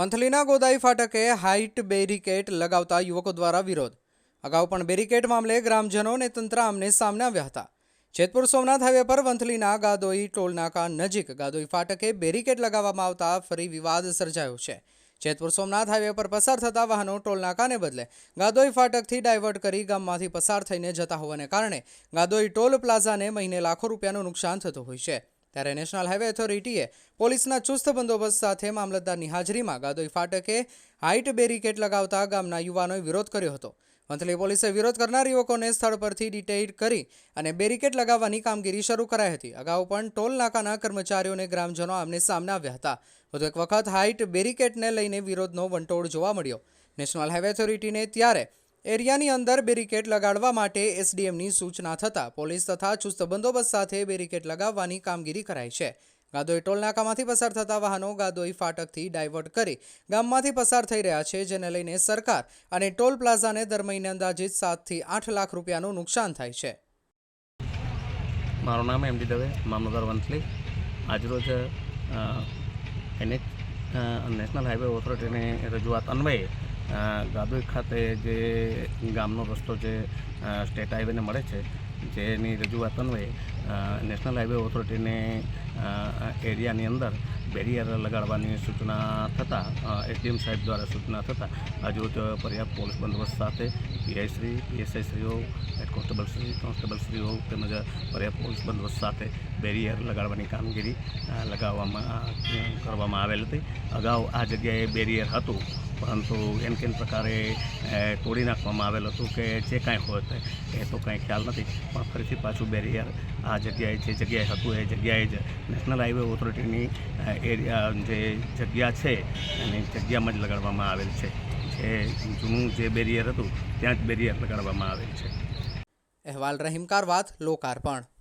વંથલીના ગોદાઈ ફાટકે height barricade લગાવતા યુવકો દ્વારા વિરોધ. અગાઉ પણ બેરિકેટ મામલે ગ્રામજનો અને તંત્ર આમને સામને આવ્યા હતા. જેતપુર સોમનાથ હાઈવે પર વંથલીના ગાદોઈ ટોલનાકા નજીક ગાદોઈ ફાટકે બેરિકેટ લગાવવામાં આવતા ફરી વિવાદ સર્જાયો છે. જેતપુર સોમનાથ હાઈવે પર પસાર થતા વાહનો ટોલનાકાને બદલે ગાદોઈ ફાટકથી ડાયવર્ટ કરી ગામમાંથી પસાર થઈને જતા હોવાને કારણે ગાદોઈ ટોલ પ્લાઝાને મહિને લાખો રૂપિયાનું નુકસાન થતું હોય છે. ત્યારે નેશનલ હાઈવે ઓથોરિટીએ પોલીસના ચુસ્ત બંદોબસ્ત સાથે મામલતદારની હાજરીમાં ગાદોઈ ફાટકે હાઇટ બેરિકેડ લગાવતા ગામના યુવાનોએ વિરોધ કર્યો હતો. વંથલી પોલીસે વિરોધ કરનાર યુવકોને સ્થળ પરથી ડિટેઇન કરી અને બેરિકેડ લગાવવાની કામગીરી શરૂ કરાઈ હતી. અગાઉ પણ ટોલ નાકાના કર્મચારીઓને ગ્રામજનો આમને સામને આવ્યા હતા. વધુ એક વખત હાઇટ બેરિકેડને લઈને વિરોધનો વંટોળ જોવા મળ્યો. નેશનલ હાઈવે ઓથોરિટીને ત્યારે એરિયાની અંદર બેરિકેડ લગાડવા માટે એસડીએમની સૂચના થતાં પોલીસ તથા ચુસ્ત બંદોબસ્ત સાથે બેરિકેડ લગાવવાની કામગીરી કરાઈ છે. ગાદોઈ ટોલનાકામાંથી પસાર થતા વાહનો ગાદોઈ ફાટકથી ડાયવર્ટ કરી ગામમાંથી પસાર થઈ રહ્યા છે, જેને લઈને સરકાર અને ટોલ પ્લાઝાને દર મહિને અંદાજિત સાતથી આઠ લાખ રૂપિયાનું નુકસાન થાય છે. મારું નામ એમડી દવે, મામલતદાર વંથલી. આજરોજ એનએચ નેશનલ હાઈવે ઓથોરિટીની રજૂઆત અન્વયે ગાદોઈ ખાતે જે ગામનો રસ્તો જે સ્ટેટ હાઈવેને મળે છે, જેની રજૂઆત અન્વયે નેશનલ હાઈવે ઓથોરિટીને એરિયાની અંદર બેરિયર લગાડવાની સૂચના થતાં એસડીએમ સાહેબ દ્વારા સૂચના થતાં, હજુ પર્યાપ્ત પોલીસ બંદોબસ્ત સાથે પીઆઈશ્રી શ્રી, પીએસઆઈ શ્રીઓ, હેડ કોન્સ્ટેબલ કોન્સ્ટેબલશ્રીઓ કોન્સ્ટેબલ શ્રીઓ તેમજ પર્યાપ્ત પોલીસ બંદોબસ્ત સાથે બેરિયર લગાડવાની કામગીરી લગાવવામાં કરવામાં આવેલ હતી. અગાઉ આ જગ્યાએ બેરિયર હતું. પરંતુ એમ કેમ પ્રકારે તોડી નાખવામાં આવેલ હતું કે જે કાંઈ હોય એ તો કાંઈ ખ્યાલ નથી. પણ ફરીથી પાછું બેરિયર, આ જગ્યાએ જે જગ્યાએ હતું, એ જગ્યાએ જ નેશનલ હાઈવે ઓથોરિટીની એરિયા, જે જગ્યા છે, એની જગ્યામાં જ લગાડવામાં આવેલ છે. જે જૂનું જે બેરિયર હતું, ત્યાં જ બેરિયર લગાડવામાં આવેલ છે. અહેવાલ રહીમકાર વાત, લોકાર્પણ.